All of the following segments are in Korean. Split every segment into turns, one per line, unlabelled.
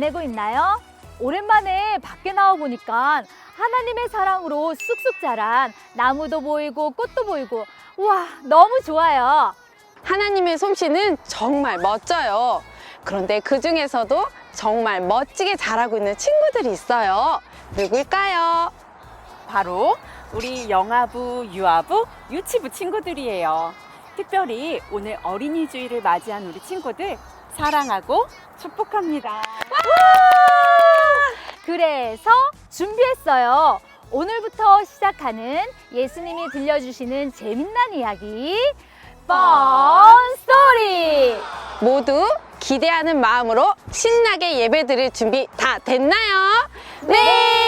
지내고 있나요? 오랜만에 밖에 나와 보니까 하나님의 사랑으로 쑥쑥 자란 나무도 보이고 꽃도 보이고 우와 너무 좋아요.
하나님의 솜씨는 정말 멋져요. 그런데 그 중에서도 정말 멋지게 자라고 있는 친구들이 있어요. 누굴까요?
바로 우리 영아부, 유아부, 유치부 친구들이에요. 특별히 오늘 어린이 주일을 맞이한 우리 친구들 사랑하고 축복합니다.
그래서 준비했어요. 오늘부터 시작하는 예수님이 들려주시는 재밌는 이야기 뻔 스토리.
모두 기대하는 마음으로 신나게 예배 드릴 준비 다 됐나요?
네.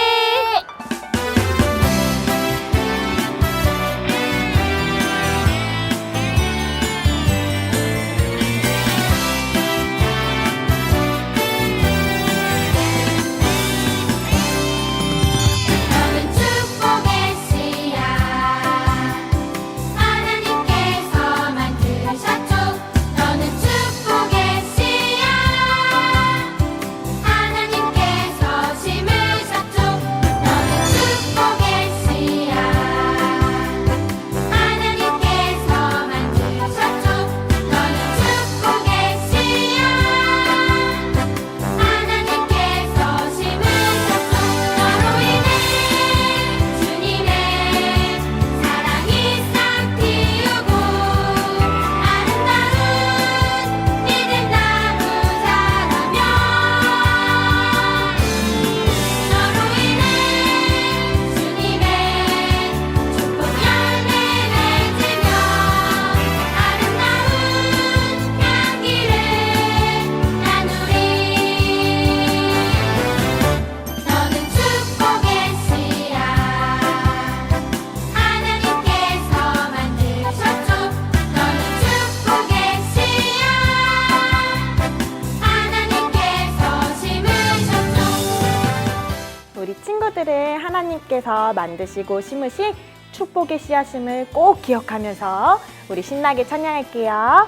하나님께서
만드시고 심으신 축복의 씨앗임을 꼭 기억하면서 우리 신나게 찬양할게요.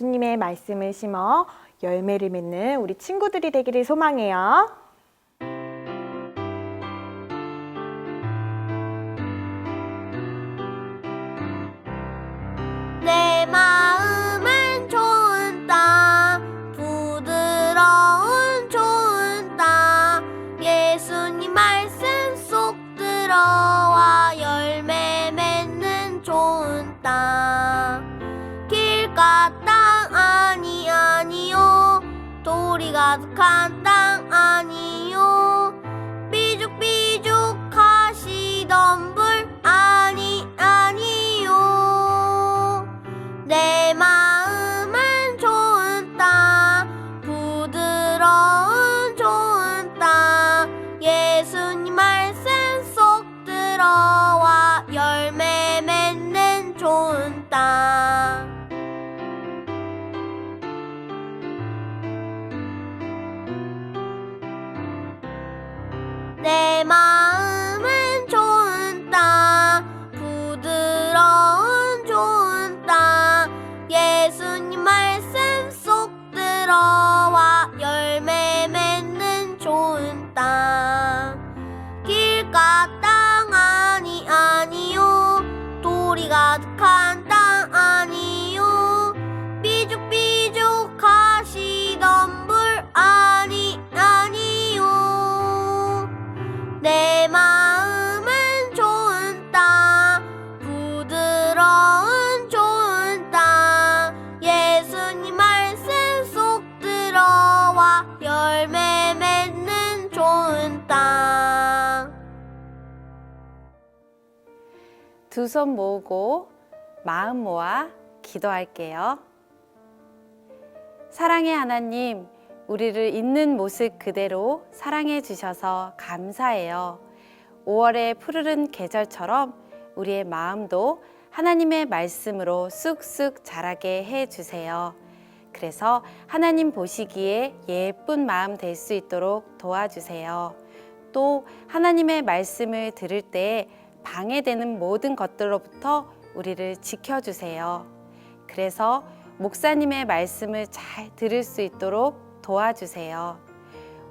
예수님의 말씀을 심어 열매를 맺는 우리 친구들이 되기를 소망해요.
돌이
두 손 모으고 마음 모아 기도할게요. 사랑의 하나님, 우리를 있는 모습 그대로 사랑해 주셔서 감사해요. 5월의 푸르른 계절처럼 우리의 마음도 하나님의 말씀으로 쑥쑥 자라게 해 주세요. 그래서 하나님 보시기에 예쁜 마음 될 수 있도록 도와주세요. 또 하나님의 말씀을 들을 때 방해되는 모든 것들로부터 우리를 지켜주세요. 그래서 목사님의 말씀을 잘 들을 수 있도록 도와주세요.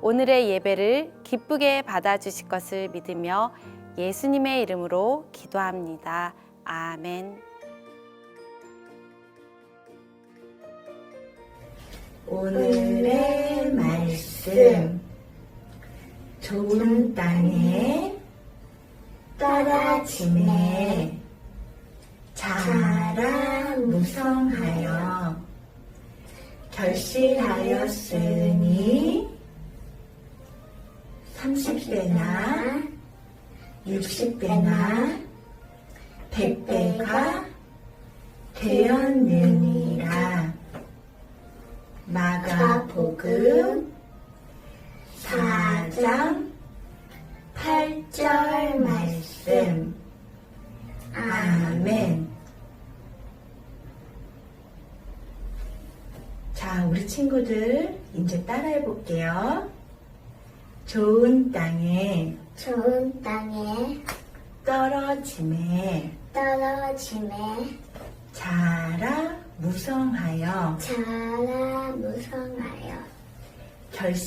오늘의 예배를 기쁘게 받아주실 것을 믿으며 예수님의 이름으로 기도합니다. 아멘.
오늘의 말씀 좋은 땅에 떨어짐에 자라 무성하여 결실하였으니 30배나 60배나 100배가 되었느니라. 마가복음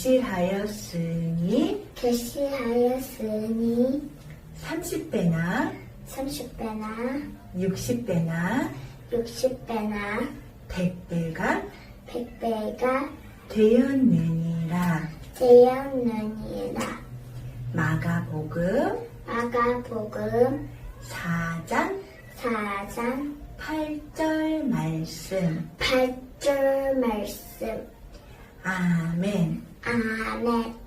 결실하였으니
결실하였으니
30배나
30배나
60배나
60배나
100배가
100배가
되었느니라.
되었느니라
마가복음
마가복음
4장
4장
8절 말씀.
8절 말씀
아멘.
아멘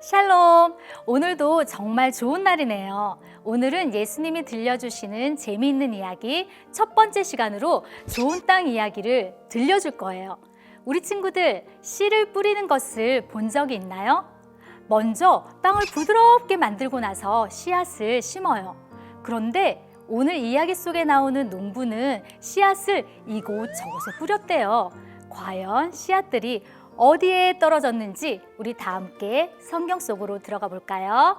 샬롬! 오늘도 정말 좋은 날이네요. 오늘은 예수님이 들려주시는 재미있는 이야기 첫 번째 시간으로 좋은 땅 이야기를 들려줄 거예요. 우리 친구들 씨를 뿌리는 것을 본 적이 있나요? 먼저 땅을 부드럽게 만들고 나서 씨앗을 심어요. 그런데 오늘 이야기 속에 나오는 농부는 씨앗을 이곳저곳에 뿌렸대요. 과연 씨앗들이 어디에 떨어졌는지 우리 다 함께 성경 속으로 들어가 볼까요?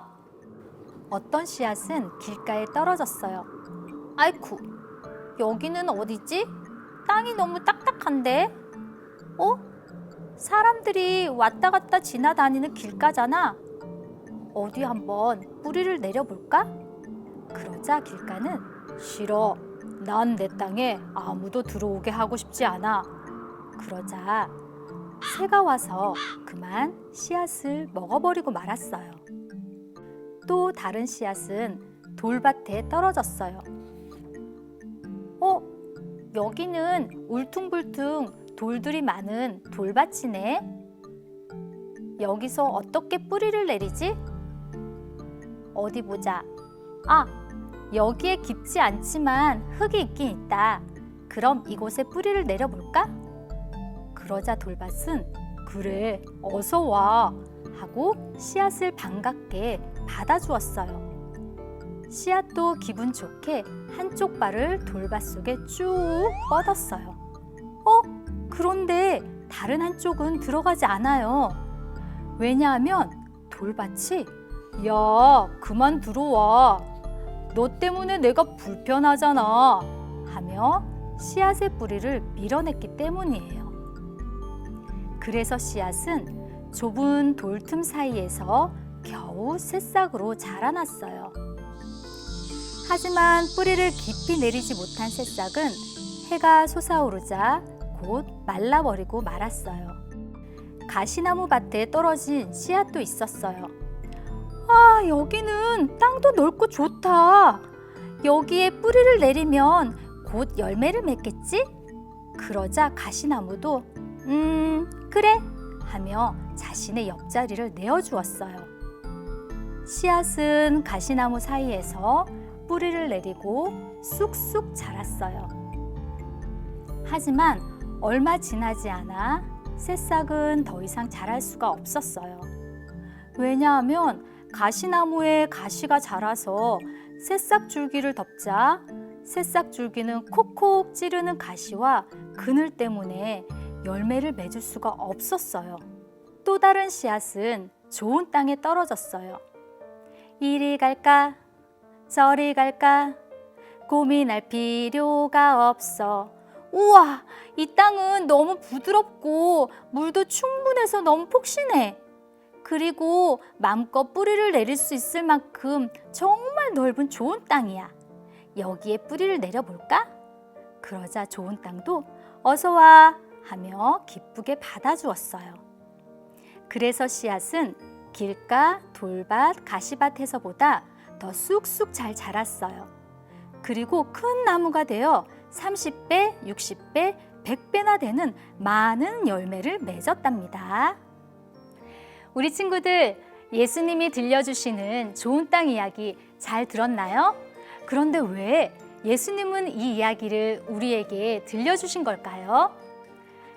어떤 씨앗은 길가에 떨어졌어요. 아이쿠, 여기는 어디지? 땅이 너무 딱딱한데? 어? 사람들이 왔다 갔다 지나다니는 길가잖아. 어디 한번 뿌리를 내려볼까? 그러자 길가는 싫어. 난 내 땅에 아무도 들어오게 하고 싶지 않아. 그러자 새가 와서 그만 씨앗을 먹어버리고 말았어요. 또 다른 씨앗은 돌밭에 떨어졌어요. 어? 여기는 울퉁불퉁 돌들이 많은 돌밭이네. 여기서 어떻게 뿌리를 내리지? 어디 보자. 아, 여기에 깊지 않지만 흙이 있긴 있다. 그럼 이곳에 뿌리를 내려볼까? 그러자 돌밭은 그래, 어서 와. 하고 씨앗을 반갑게 받아주었어요. 씨앗도 기분 좋게 한쪽 발을 돌밭 속에 쭉 뻗었어요. 어? 그런데 다른 한쪽은 들어가지 않아요. 왜냐하면 돌밭이 야, 그만 들어와. 너 때문에 내가 불편하잖아. 하며 씨앗의 뿌리를 밀어냈기 때문이에요. 그래서 씨앗은 좁은 돌틈 사이에서 겨우 새싹으로 자라났어요. 하지만 뿌리를 깊이 내리지 못한 새싹은 해가 솟아오르자 곧 말라버리고 말았어요. 가시나무 밭에 떨어진 씨앗도 있었어요. 아, 여기는 땅도 넓고 좋다. 여기에 뿌리를 내리면 곧 열매를 맺겠지? 그러자 가시나무도 음, 그래 하며 자신의 옆자리를 내어주었어요. 씨앗은 가시나무 사이에서 뿌리를 내리고 쑥쑥 자랐어요. 하지만 얼마 지나지 않아 새싹은 더 이상 자랄 수가 없었어요. 왜냐하면 가시나무에 가시가 자라서 새싹 줄기를 덮자 새싹 줄기는 콕콕 찌르는 가시와 그늘 때문에 열매를 맺을 수가 없었어요. 또 다른 씨앗은 좋은 땅에 떨어졌어요. 이리 갈까? 저리 갈까? 고민할 필요가 없어. 우와, 이 땅은 너무 부드럽고 물도 충분해서 너무 폭신해. 그리고 마음껏 뿌리를 내릴 수 있을 만큼 정말 넓은 좋은 땅이야. 여기에 뿌리를 내려볼까? 그러자 좋은 땅도 어서 와 하며 기쁘게 받아주었어요. 그래서 씨앗은 길가, 돌밭, 가시밭에서보다 더 쑥쑥 잘 자랐어요. 그리고 큰 나무가 되어 30배, 60배, 100배나 되는 많은 열매를 맺었답니다. 우리 친구들, 예수님이 들려주시는 좋은 땅 이야기 잘 들었나요? 그런데 왜 예수님은 이 이야기를 우리에게 들려주신 걸까요?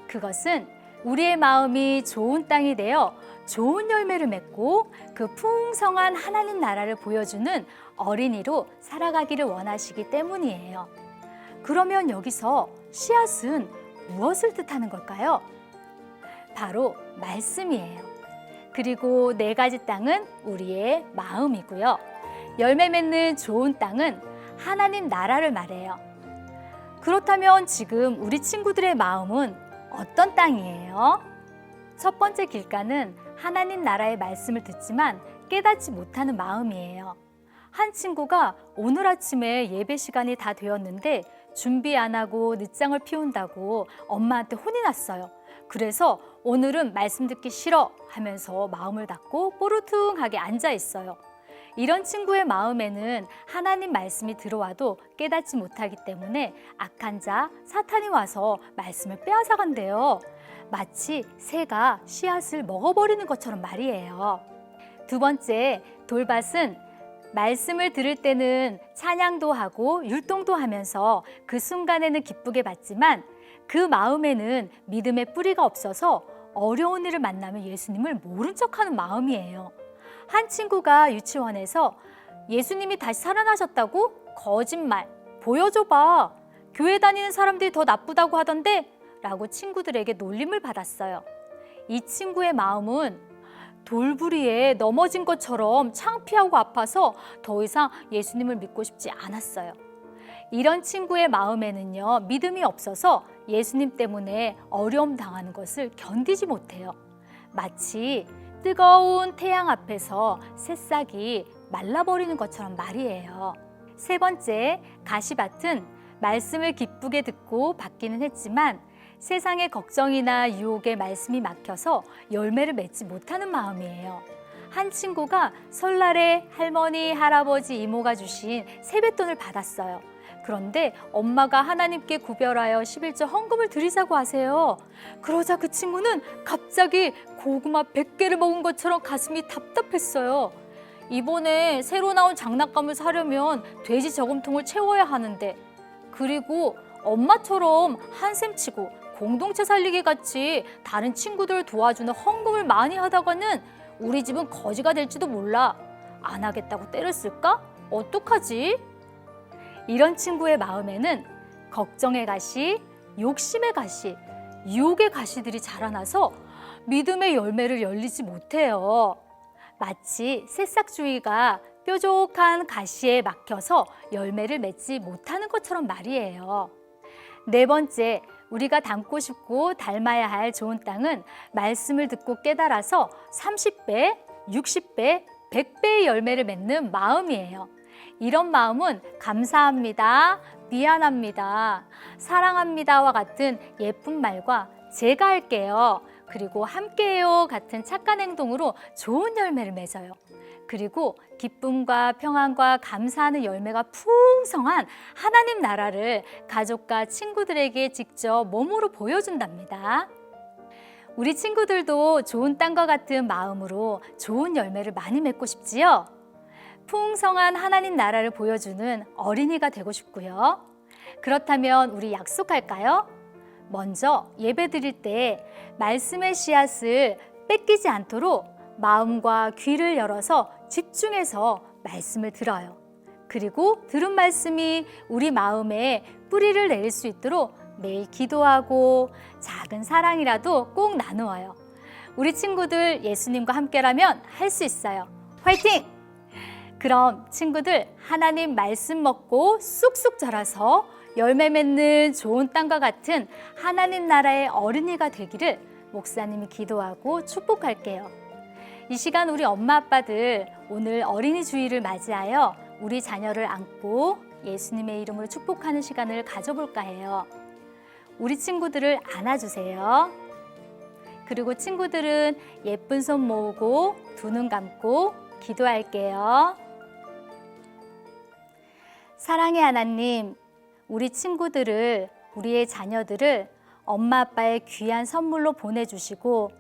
그것은 우리의 마음이 좋은 땅이 되어 좋은 열매를 맺고 그 풍성한 하나님 나라를 보여주는 어린이로 살아가기를 원하시기 때문이에요. 그러면 여기서 씨앗은 무엇을 뜻하는 걸까요? 바로 말씀이에요. 그리고 네 가지 땅은 우리의 마음이고요. 열매 맺는 좋은 땅은 하나님 나라를 말해요. 그렇다면 지금 우리 친구들의 마음은 어떤 땅이에요? 첫 번째 길가는 하나님 나라의 말씀을 듣지만 깨닫지 못하는 마음이에요. 한 친구가 오늘 아침에 예배 시간이 다 되었는데 준비 안 하고 늦장을 피운다고 엄마한테 혼이 났어요. 그래서 오늘은 말씀 듣기 싫어 하면서 마음을 닫고 뽀르퉁하게 앉아 있어요. 이런 친구의 마음에는 하나님 말씀이 들어와도 깨닫지 못하기 때문에 악한 자, 사탄이 와서 말씀을 빼앗아 간대요. 마치 새가 씨앗을 먹어버리는 것처럼 말이에요. 두 번째, 돌밭은 말씀을 들을 때는 찬양도 하고 율동도 하면서 그 순간에는 기쁘게 받지만 그 마음에는 믿음의 뿌리가 없어서 어려운 일을 만나면 예수님을 모른 척하는 마음이에요. 한 친구가 유치원에서 예수님이 다시 살아나셨다고 거짓말 보여줘봐 교회 다니는 사람들이 더 나쁘다고 하던데 라고 친구들에게 놀림을 받았어요. 이 친구의 마음은 돌부리에 넘어진 것처럼 창피하고 아파서 더 이상 예수님을 믿고 싶지 않았어요. 이런 친구의 마음에는요, 믿음이 없어서 예수님 때문에 어려움 당하는 것을 견디지 못해요. 마치 뜨거운 태양 앞에서 새싹이 말라버리는 것처럼 말이에요. 세 번째, 가시밭은 말씀을 기쁘게 듣고 받기는 했지만 세상의 걱정이나 유혹에 말씀이 막혀서 열매를 맺지 못하는 마음이에요. 한 친구가 설날에 할머니, 할아버지, 이모가 주신 세뱃돈을 받았어요. 그런데 엄마가 하나님께 구별하여 11조 헌금을 드리자고 하세요. 그러자 그 친구는 갑자기 고구마 100개를 먹은 것처럼 가슴이 답답했어요. 이번에 새로 나온 장난감을 사려면 돼지 저금통을 채워야 하는데 그리고 엄마처럼 한샘 치고 공동체 살리기 같이 다른 친구들 도와주는 헌금을 많이 하다가는 우리 집은 거지가 될지도 몰라. 안 하겠다고 때를 쓸까? 어떡하지? 이런 친구의 마음에는 걱정의 가시, 욕심의 가시, 유혹의 가시들이 자라나서 믿음의 열매를 열리지 못해요. 마치 새싹주의가 뾰족한 가시에 막혀서 열매를 맺지 못하는 것처럼 말이에요. 네 번째, 우리가 닮고 싶고 닮아야 할 좋은 땅은 말씀을 듣고 깨달아서 30배, 60배, 100배의 열매를 맺는 마음이에요. 이런 마음은 감사합니다, 미안합니다, 사랑합니다와 같은 예쁜 말과 제가 할게요. 그리고 함께해요 같은 착한 행동으로 좋은 열매를 맺어요. 그리고 기쁨과 평안과 감사하는 열매가 풍성한 하나님 나라를 가족과 친구들에게 직접 몸으로 보여준답니다. 우리 친구들도 좋은 땅과 같은 마음으로 좋은 열매를 많이 맺고 싶지요? 풍성한 하나님 나라를 보여주는 어린이가 되고 싶고요. 그렇다면 우리 약속할까요? 먼저 예배 드릴 때 말씀의 씨앗을 뺏기지 않도록 마음과 귀를 열어서 집중해서 말씀을 들어요. 그리고 들은 말씀이 우리 마음에 뿌리를 내릴 수 있도록 매일 기도하고 작은 사랑이라도 꼭 나누어요. 우리 친구들 예수님과 함께라면 할 수 있어요. 화이팅! 그럼 친구들 하나님 말씀 먹고 쑥쑥 자라서 열매 맺는 좋은 땅과 같은 하나님 나라의 어린이가 되기를 목사님이 기도하고 축복할게요. 이 시간 우리 엄마 아빠들 오늘 어린이 주일을 맞이하여 우리 자녀를 안고 예수님의 이름으로 축복하는 시간을 가져볼까 해요. 우리 친구들을 안아주세요. 그리고 친구들은 예쁜 손 모으고 두 눈 감고 기도할게요. 사랑의 하나님, 우리 친구들을, 우리의 자녀들을 엄마 아빠의 귀한 선물로 보내주시고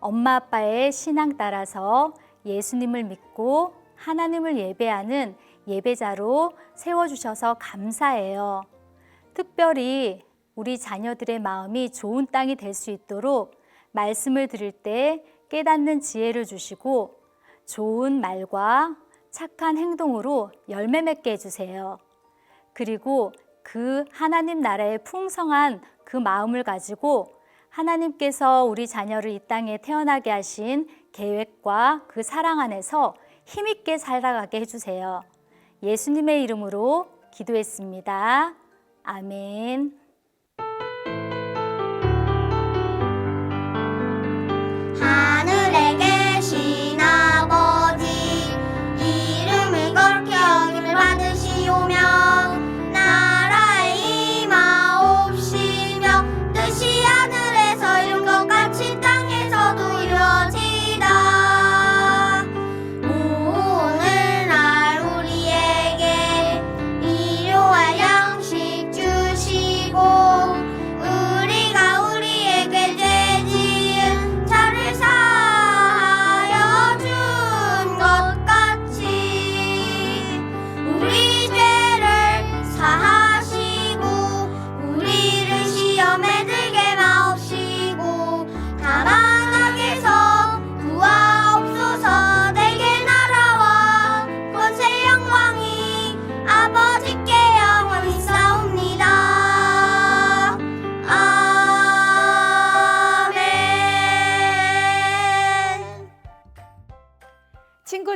엄마 아빠의 신앙 따라서 예수님을 믿고 하나님을 예배하는 예배자로 세워주셔서 감사해요. 특별히 우리 자녀들의 마음이 좋은 땅이 될 수 있도록 말씀을 들을 때 깨닫는 지혜를 주시고 좋은 말과 착한 행동으로 열매 맺게 해주세요. 그리고 그 하나님 나라의 풍성한 그 마음을 가지고 하나님께서 우리 자녀를 이 땅에 태어나게 하신 계획과 그 사랑 안에서 힘있게 살아가게 해주세요. 예수님의 이름으로
기도했습니다. 아멘.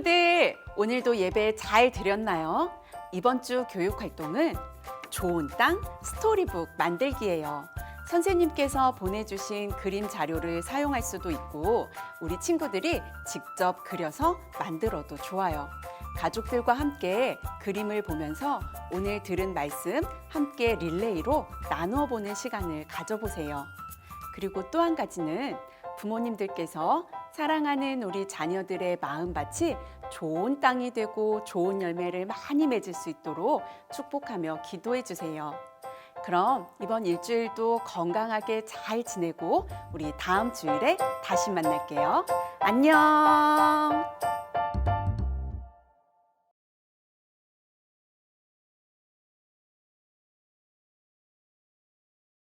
친구들, 오늘도 예배 잘 드렸나요? 이번 주 교육 활동은 좋은 땅 스토리북 만들기예요. 선생님께서 보내주신 그림 자료를 사용할 수도 있고, 우리 친구들이 직접 그려서 만들어도 좋아요. 가족들과 함께 그림을 보면서 오늘 들은 말씀 함께 릴레이로 나누어 보는 시간을 가져보세요. 그리고 또 한 가지는 부모님들께서 사랑하는 우리 자녀들의 마음밭이 좋은 땅이 되고 좋은 열매를 많이 맺을 수 있도록 축복하며 기도해 주세요. 그럼 이번 일주일도 건강하게 잘 지내고 우리 다음 주일에 다시 만날게요. 안녕!